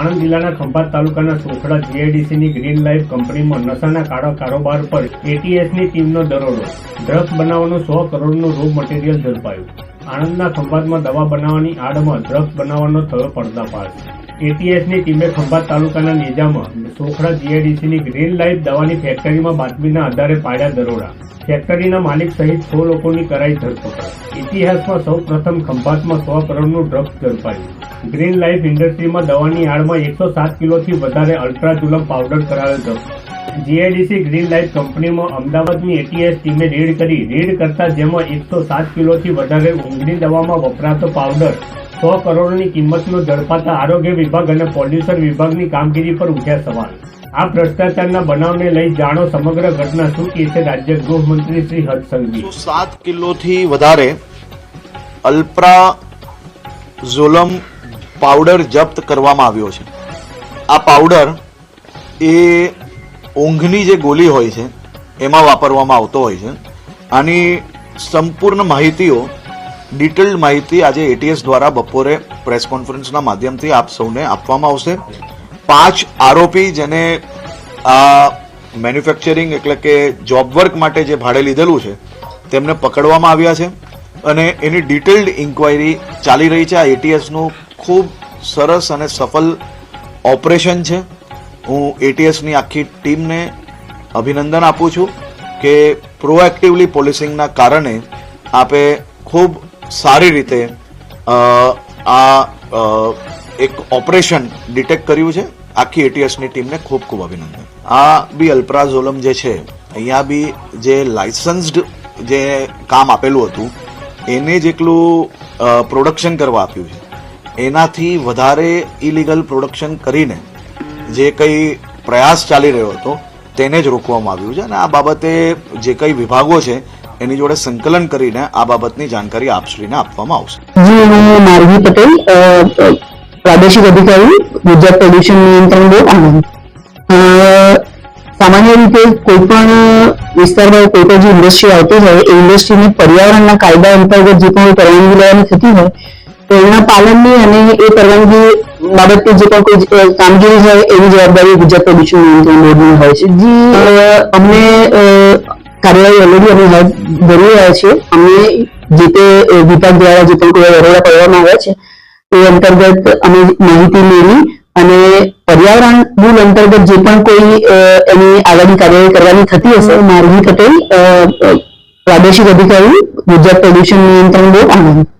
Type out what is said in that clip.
આણંદ જિલ્લાના ખંભાત તાલુકાના સોખડા જીઆઈડીસીની ગ્રીન લાઈફ કંપનીમાં નશાના કાળા કારોબાર પર એટીએસની ટીમનો દરોડો. ડ્રગ્સ બનાવવાનું સો કરોડનું રો મટીરીયલ ઝડપાયું. આણંદના ખંભાતમાં દવા બનાવવાની આડમાં ડ્રગ્સ બનાવવાનો થયો પર્દાફાશ. એટીએસની ટીમે ખંભાત તાલુકાના નેજામાં સોખડા જીઆઈડીસીની ગ્રીન લાઈફ દવાની ફેક્ટરીમાં બાતમીના આધારે પાડ્યા દરોડા. ફેક્ટરીના માલિક સહિત છ લોકોની કરાઈ ધરપકડ. ઇતિહાસમાં સૌ પ્રથમ ખંભાતમાં સો કરોડનું ડ્રગ્સ ઝડપાયું. ગ્રીન લાઈફ ઇન્ડસ્ટ્રીમાં દવાની આડમાં એકસો સાત કિલોથી વધારે અલ્ટ્રાચુલમ પાવડર કરાયો હતો. જીઆઈડીસી ગ્રીન લાઈફ કંપનીમાં અમદાવાદની એટીએસ ટીમે રેડ કરી. રેડ કરતા જેમાં એકસો સાત કિલોથી વધારે ઊંઘની દવામાં વપરાતો પાવડર, સો કરોડની કિંમતનો ઝડપાતા આરોગ્ય વિભાગ અને પોલ્યુશન વિભાગની કામગીરી પર ઉઠ્યા સવાલ. આ ભ્રષ્ટાચારના બનાવને લઈ જાણો સમગ્ર ઘટના શું કહે છે રાજ્ય ગૃહમંત્રી શ્રી હર્ષ સાત કિલોથી વધારે અલ્પ્રા ઝોલમ પાવડર જપ્ત કરવામાં આવ્યો છે. આ પાવડર એ ઊંઘની જે ગોલી હોય છે, એમાં વાપરવામાં આવતો હોય છે. આની સંપૂર્ણ માહિતીઓ, ડિટેલ્ડ માહિતી આજે એટીએસ દ્વારા બપોરે પ્રેસ કોન્ફરન્સના માધ્યમથી આપ સૌને આપવામાં આવશે. પાંચ આરોપી જેને આ મેન્યુફેક્ચરિંગ એટલે કે જોબ વર્ક માટે જે ભાડે લીધેલું છે, તેમને પકડવામાં આવ્યા છે અને એની ડિટેલ્ડ ઇન્ક્વાયરી ચાલી રહી છે આ એટીએસનું ખૂબ સરસ અને સફળ ઓપરેશન છે. હું એટીએસની આખી ટીમને અભિનંદન આપું છું કે પ્રોએક્ટિવલી પોલિસિંગના કારણે આપે ખૂબ સારી રીતે આ એક ઓપરેશન ડિટેક્ટ કર્યું છે. આખી એટીએસની ટીમને ખૂબ ખૂબ અભિનંદન. આ બી અલ્પ્રાઝોલમ જે છે, અહીંયા બી જે લાયસન્સ્ડ જે કામ આપેલું હતું, એને જેટલું પ્રોડક્શન કરવા આપ્યું છે એનાથી વધારે ઇલીગલ પ્રોડક્શન કરીને જે કંઈ પ્રયાસ ચાલી રહ્યો હતો, તેને જ રોકવામાં આવ્યું છે. અને આ બાબતે જે કંઈ વિભાગો છે, એની જોડે સંકલન કરીને આ બાબતની જાણકારી આપશ્રીને આપવામાં આવશે. માર્ગી પટેલ. પ્રાદેશિક અધિકારી, ગુજરાત પ્રદૂષણ નિયંત્રણ બોર્ડ, આણંદ. સામાન્ય રીતે કોઈ પણ વિસ્તારમાં કોઈ પણ જે ઇન્ડસ્ટ્રી આવતી હોય, એ ઇન્ડસ્ટ્રીને પર્યાવરણના કાયદા અંતર્ગત જે પણ પરવાનગી લેવાની થતી હોય તો એના પાલનની અને એ પરવાનગી બાબતે જે પણ કોઈ કામગીરી હોય એની જવાબદારી ગુજરાત પ્રદૂષણ નિયંત્રણ બોર્ડની હોય છે. જે. અમને કાર્યવાહી ઓલરેડી અમે હાથ ધરી રહ્યા છે અમે જે તે વિભાગ દ્વારા જે પણ કોઈ વરોડા પાડવામાં આવ્યા છે એ અંતર્ગત અમે માહિતી મેળવી અને પર્યાવરણ બિલ અંતર્ગત જે પણ કોઈ એની આગળની કાર્યવાહી કરવાની થતી હશે માર્ગી પટેલ પ્રાદેશિક અધિકારી ગુજરાત પ્રદૂષણ નિયંત્રણ બોર્ડ આણંદ.